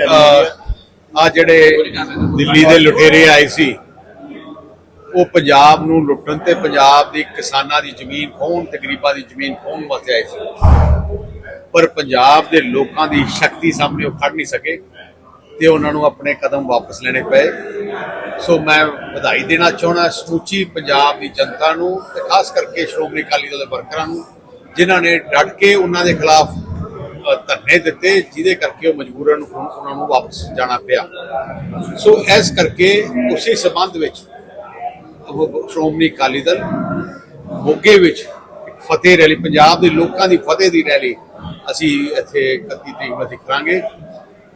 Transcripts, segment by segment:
ਆ ਜਿਹੜੇ ਦਿੱਲੀ ਦੇ ਲੁਟੇਰੇ ਆਏ ਸੀ, ਉਹ ਪੰਜਾਬ ਨੂੰ ਲੁੱਟਣ ਤੇ ਪੰਜਾਬ ਦੀ ਕਿਸਾਨਾਂ ਦੀ ਜ਼ਮੀਨ ਖੋਹਣ ਤੇ ਗਰੀਬਾਂ ਦੀ ਜ਼ਮੀਨ ਖੋਹਣ ਵਾਸਤੇ ਆਏ ਸੀ। ਪਰ ਪੰਜਾਬ ਦੇ ਲੋਕਾਂ ਦੀ ਸ਼ਕਤੀ ਸਾਹਮਣੇ ਉਹ ਖੜ ਨਹੀਂ ਸਕੇ ਤੇ ਉਹਨਾਂ ਨੂੰ ਆਪਣੇ ਕਦਮ ਵਾਪਸ ਲੈਣੇ ਪਏ। ਸੋ ਮੈਂ ਵਧਾਈ ਦੇਣਾ ਚਾਹੁੰਦਾ, ਸਮੁੱਚੀ ਪੰਜਾਬ ਦੀ ਜਨਤਾ ਨੂੰ ਤੇ ਖਾਸ ਕਰਕੇ ਸ਼੍ਰੋਮਣੀ ਅਕਾਲੀ ਦਲ ਦੇ ਵਰਕਰਾਂ ਨੂੰ, ਜਿਨ੍ਹਾਂ ਨੇ ਡਟ ਕੇ ਉਹਨਾਂ ਦੇ ਖਿਲਾਫ ਧਰਨੇ ਦਿੱਤੇ, ਜਿਹਦੇ ਕਰਕੇ ਉਹ ਮਜਬੂਰਨ ਹੁਣ ਉਹਨਾਂ ਨੂੰ ਵਾਪਸ ਜਾਣਾ ਪਿਆ। ਸੋ ਇਸ ਕਰਕੇ ਉਸੇ ਸਬੰਧ ਵਿੱਚ ਸ਼੍ਰੋਮਣੀ ਅਕਾਲੀ ਦਲ ਮੋਗੇ ਵਿੱਚ ਫਤਿਹ ਰੈਲੀ, ਪੰਜਾਬ ਦੇ ਲੋਕਾਂ ਦੀ ਫਤਿਹ ਦੀ ਰੈਲੀ ਅਸੀਂ ਇੱਥੇ 31 ਤਰੀਕ ਨੂੰ ਅਸੀਂ ਕਰਾਂਗੇ।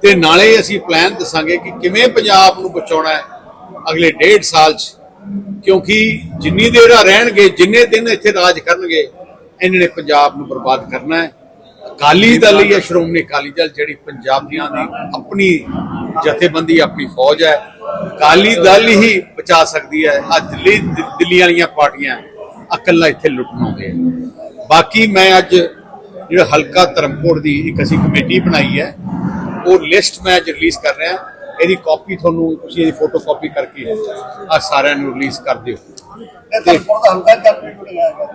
ਤੇ ਨਾਲੇ ਅਸੀਂ ਪਲਾਨ ਦੱਸਾਂਗੇ ਕਿ ਕਿਵੇਂ ਪੰਜਾਬ ਨੂੰ ਬਚਾਉਣਾ ਹੈ ਅਗਲੇ ਡੇਢ ਸਾਲ 'ਚ। ਕਿਉਂਕਿ ਜਿੰਨੀ ਦੇਰ ਰਹਿਣਗੇ, ਜਿੰਨੇ ਦਿਨ ਇੱਥੇ ਰਾਜ ਕਰਨਗੇ ਇਹਨਾਂ ਨੇ ਪੰਜਾਬ ਨੂੰ ਬਰਬਾਦ ਕਰਨਾ ਹੈ। ਅਕਾਲੀ ਦਲ ਹੀ ਹੈ ਸ਼੍ਰੋਮਣੀ ਅਕਾਲੀ ਦਲ ਜਿਹੜੀ ਪੰਜਾਬੀਆਂ ਦੀ ਆਪਣੀ ਜਥੇਬੰਦੀ ਆਪਣੀ ਫੌਜ ਹੈ। ਅਕਾਲੀ ਦਲ ਹੀ ਬਚਾ ਸਕਦੀ ਹੈ। ਆ ਦਿੱਲੀ ਦਿੱਲੀ ਵਾਲੀਆਂ ਪਾਰਟੀਆਂ ਇਕੱਲਾ ਇੱਥੇ ਲੁੱਟਣ ਆਉਂਦੇ ਆ। ਬਾਕੀ ਮੈਂ ਅੱਜ ਜਿਹੜਾ ਹਲਕਾ ਧਰਮਕੋਟ ਦੀ ਇੱਕ ਅਸੀਂ ਕਮੇਟੀ ਬਣਾਈ ਹੈ ਉਹ ਲਿਸਟ ਮੈਂ ਅੱਜ ਰਿਲੀਜ਼ ਕਰ ਰਿਹਾ। ਇਹਦੀ ਕਾਪੀ ਤੁਹਾਨੂੰ ਤੁਸੀਂ ਇਹਦੀ ਫੋਟੋ ਕਾਪੀ ਕਰਕੇ ਆ ਸਾਰਿਆਂ ਨੂੰ ਰਿਲੀਜ਼ ਕਰ ਦਿਓ। ਤੇ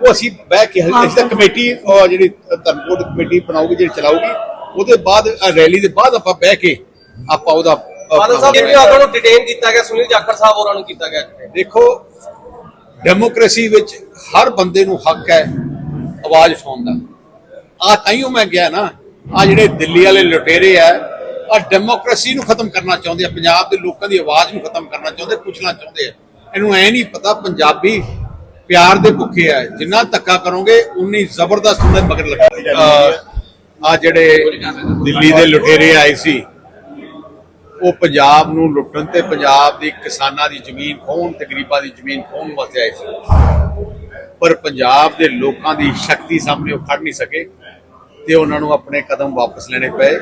ਉਹ ਅਸੀਂ ਬਹਿ ਕੇ ਅਸੀਂ ਤਾਂ ਕਮੇਟੀ ਉਹ ਜਿਹੜੀ ਧਰਮਕੋਟ ਕਮੇਟੀ ਬਣਾਉਗੀ ਜਿਹੜੀ ਚਲਾਊਗੀ ਉਹਦੇ ਬਾਅਦ ਆਹ ਰੈਲੀ ਦੇ ਬਾਅਦ ਆਪਾਂ ਬਹਿ ਕੇ ਆਪਾਂ ਉਹਦਾ ਅਹ, ਬਾਦਲ ਸਾਹਿਬ ਜਿਵੇਂ ਉਹਨਾਂ ਨੂੰ ਡਿਟੇਨ ਕੀਤਾ ਗਿਆ ਸੁਨੀਲ ਜਾਖੜ ਸਾਹਿਬ ਹੋਰਾਂ ਨੂੰ ਕੀਤਾ ਗਿਆ। ਦੇਖੋ ਡੈਮੋਕ੍ਰੇਸੀ ਵਿੱਚ ਹਰ ਬੰਦੇ ਨੂੰ ਹੱਕ ਹੈ ਆਵਾਜ਼ ਉਠਾਉਣ ਦਾ। ਆ ਤਾਈਓ ਮੈਂ ਗਿਆ ਨਾ ਆ ਜਿਹੜੇ ਦਿੱਲੀ ਵਾਲੇ ਲੁਟੇਰੇ ਆ ਆ ਡੈਮੋਕ੍ਰੇਸੀ ਨੂੰ ਖਤਮ ਕਰਨਾ ਚਾਹੁੰਦੇ ਆ ਪੰਜਾਬ ਦੇ ਲੋਕਾਂ ਦੀ ਆਵਾਜ਼ ਨੂੰ ਖਤਮ ਕਰਨਾ ਚਾਹੁੰਦੇ ਕੁਚਲਣਾ ਚਾਹੁੰਦੇ ਆ। ਇਹਨੂੰ ਐ ਨਹੀਂ ਪਤਾ ਪੰਜਾਬੀ ਪਿਆਰ ਦੇ ਭੁੱਖੇ ਆ। ਜਿੰਨਾ ਧੱਕਾ ਕਰੋਗੇ ਉਨੀ ਜ਼ਬਰਦਸਤ ਉਹਨਾਂ ਦੇ ਮਗਰ ਲੱਗਾ ਆ। ਜਿਹੜੇ ਦਿੱਲੀ ਦੇ ਲੁਟੇਰੇ ਆਏ ਸੀ ਉਹ ਪੰਜਾਬ ਨੂੰ ਲੁੱਟਣ ਤੇ ਪੰਜਾਬ ਦੀ ਕਿਸਾਨਾਂ ਦੀ ਜ਼ਮੀਨ ਖੋਹਣ ਤੇ ਗਰੀਬਾਂ ਦੀ ਜ਼ਮੀਨ ਖੋਹਣ ਵਾਸਤੇ ਆਏ ਸੀ। ਪਰ ਪੰਜਾਬ ਦੇ ਲੋਕਾਂ ਦੀ ਸ਼ਕਤੀ ਸਾਹਮਣੇ ਉਹ ਖੜ ਨਹੀਂ ਸਕੇ ਤੇ ਉਹਨਾਂ ਨੂੰ ਆਪਣੇ ਕਦਮ ਵਾਪਸ ਲੈਣੇ ਪਏ।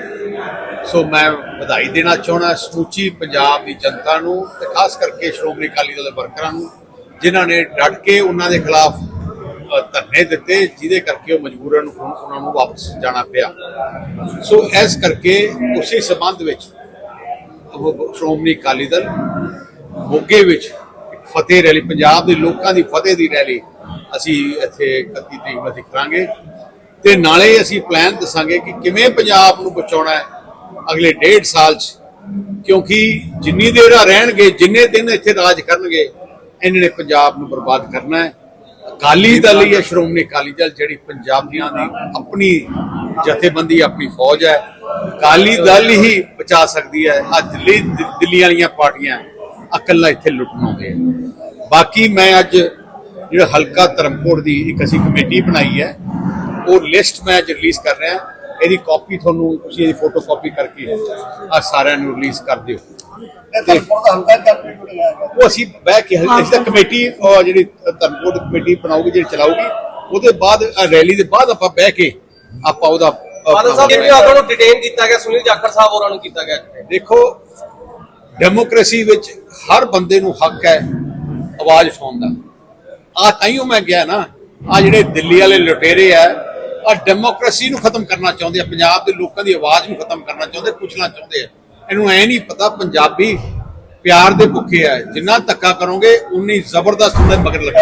ਸੋ ਮੈਂ ਵਧਾਈ ਦੇਣਾ ਚਾਹੁੰਦਾ, ਸਮੁੱਚੀ ਪੰਜਾਬ ਦੀ ਜਨਤਾ ਨੂੰ ਤੇ ਖਾਸ ਕਰਕੇ ਸ਼੍ਰੋਮਣੀ ਅਕਾਲੀ ਦਲ ਦੇ ਵਰਕਰਾਂ ਨੂੰ, ਜਿਨ੍ਹਾਂ ਨੇ ਡਟ ਕੇ ਉਹਨਾਂ ਦੇ ਖਿਲਾਫ ਧਰਨੇ ਦਿੱਤੇ, ਜਿਹਦੇ ਕਰਕੇ ਉਹ ਮਜਬੂਰਨ ਹੁਣ ਉਹਨਾਂ ਨੂੰ ਵਾਪਸ ਜਾਣਾ ਪਿਆ। ਸੋ ਇਸ ਕਰਕੇ ਉਸੇ ਸਬੰਧ ਵਿੱਚ ਸ਼੍ਰੋਮਣੀ ਅਕਾਲੀ ਦਲ ਮੋਗੇ ਵਿੱਚ ਫਤਿਹ ਰੈਲੀ, ਪੰਜਾਬ ਦੇ ਲੋਕਾਂ ਦੀ ਫਤਿਹ ਦੀ ਰੈਲੀ ਅਸੀਂ ਇੱਥੇ 31 ਤਰੀਕ ਨੂੰ ਅਸੀਂ ਕਰਾਂਗੇ। ਤੇ ਨਾਲੇ ਅਸੀਂ ਪਲਾਨ ਦੱਸਾਂਗੇ ਕਿ ਕਿਵੇਂ ਪੰਜਾਬ ਨੂੰ ਬਚਾਉਣਾ ਹੈ। ਅਗਲੇ ਡੇਢ ਸਾਲ 'ਚ, ਕਿਉਂਕਿ ਜਿੰਨੀ ਦੇਰ ਆ ਰਹਿਣਗੇ, ਜਿੰਨੇ ਦਿਨ ਇੱਥੇ ਰਾਜ ਕਰਨਗੇ, ਇਹਨਾਂ ਨੇ ਪੰਜਾਬ ਨੂੰ ਬਰਬਾਦ ਕਰਨਾ ਹੈ। ਅਕਾਲੀ ਦਲ ਹੀ ਹੈ, ਸ਼੍ਰੋਮਣੀ ਅਕਾਲੀ ਦਲ, ਜਿਹੜੀ ਪੰਜਾਬੀਆਂ ਦੀ ਆਪਣੀ ਜਥੇਬੰਦੀ, ਆਪਣੀ ਫੌਜ ਹੈ। ਅਕਾਲੀ ਦਲ ਹੀ ਬਚਾ ਸਕਦੀ ਹੈ। ਅੱਜ ਦਿੱਲੀ ਦਿੱਲੀ ਵਾਲੀਆਂ ਪਾਰਟੀਆਂ ਇਕੱਲਾ ਇੱਥੇ ਲੁੱਟਣ ਆ। ਬਾਕੀ ਮੈਂ ਅੱਜ ਜਿਹੜਾ ਹਲਕਾ ਧਰਮਕੋਟ ਦੀ ਇੱਕ ਅਸੀਂ ਕਮੇਟੀ ਬਣਾਈ ਹੈ, ਉਹ ਲਿਸਟ ਮੈਂ ਅੱਜ ਰਿਲੀਜ਼ ਕਰ ਰਿਹਾ। ਇਹਦੀ ਕਾਪੀ ਤੁਹਾਨੂੰ ਤੁਸੀਂ ਇਹਦੀ ਫੋਟੋ ਕਾਪੀ ਕਰਕੇ ਆ ਸਾਰਿਆਂ ਨੂੰ ਰਿਲੀਜ਼ ਕਰ ਦਿਓ। ਤੇ ਉਹ ਅਸੀਂ ਬਹਿ ਕੇ ਅਸੀਂ ਤਾਂ ਕਮੇਟੀ ਉਹ ਜਿਹੜੀ ਧਰਮਕੋਟ ਕਮੇਟੀ ਬਣਾਉਗੀ ਜਿਹੜੀ ਚਲਾਊਗੀ ਉਹਦੇ ਬਾਅਦ ਰੈਲੀ ਦੇ ਬਾਅਦ ਆਪਾਂ ਬਹਿ ਕੇ ਆਪਾਂ ਉਹਦਾ ਅਹ, ਬਾਦਲ ਸਾਹਿਬ ਜਿਵੇਂ ਉਹਨਾਂ ਨੂੰ ਡਿਟੇਨ ਕੀਤਾ ਗਿਆ ਸੁਨੀਲ ਜਾਖੜ ਸਾਹਿਬ ਹੋਰਾਂ ਨੂੰ ਕੀਤਾ ਗਿਆ। ਦੇਖੋ ਡੈਮੋਕ੍ਰੇਸੀ ਵਿੱਚ ਹਰ ਬੰਦੇ ਨੂੰ ਹੱਕ ਹੈ ਆਵਾਜ਼ ਉਠਾਉਣ ਦਾ। ਆ ਤਾਈਓ ਮੈਂ ਗਿਆ ਨਾ ਆ ਜਿਹੜੇ ਦਿੱਲੀ ਵਾਲੇ ਲੁਟੇਰੇ ਆ ਆ ਡੈਮੋਕ੍ਰੇਸੀ ਨੂੰ ਖਤਮ ਕਰਨਾ ਚਾਹੁੰਦੇ ਆ, ਪੰਜਾਬ ਦੇ ਲੋਕਾਂ ਦੀ ਆਵਾਜ਼ ਨੂੰ ਖਤਮ ਕਰਨਾ ਚਾਹੁੰਦੇ ਕੁਚਲਣਾ ਚਾਹੁੰਦੇ ਆ। ਇਹਨੂੰ ਐ ਨਹੀਂ ਪਤਾ ਪੰਜਾਬੀ ਪਿਆਰ ਦੇ ਭੁੱਖੇ ਆ, ਜਿੰਨਾ ਧੱਕਾ ਕਰੋਗੇ, ਉਨੀ ਜ਼ਬਰਦਸਤ ਉਹਨਾਂ ਮਗਰ ਲੱਗਾ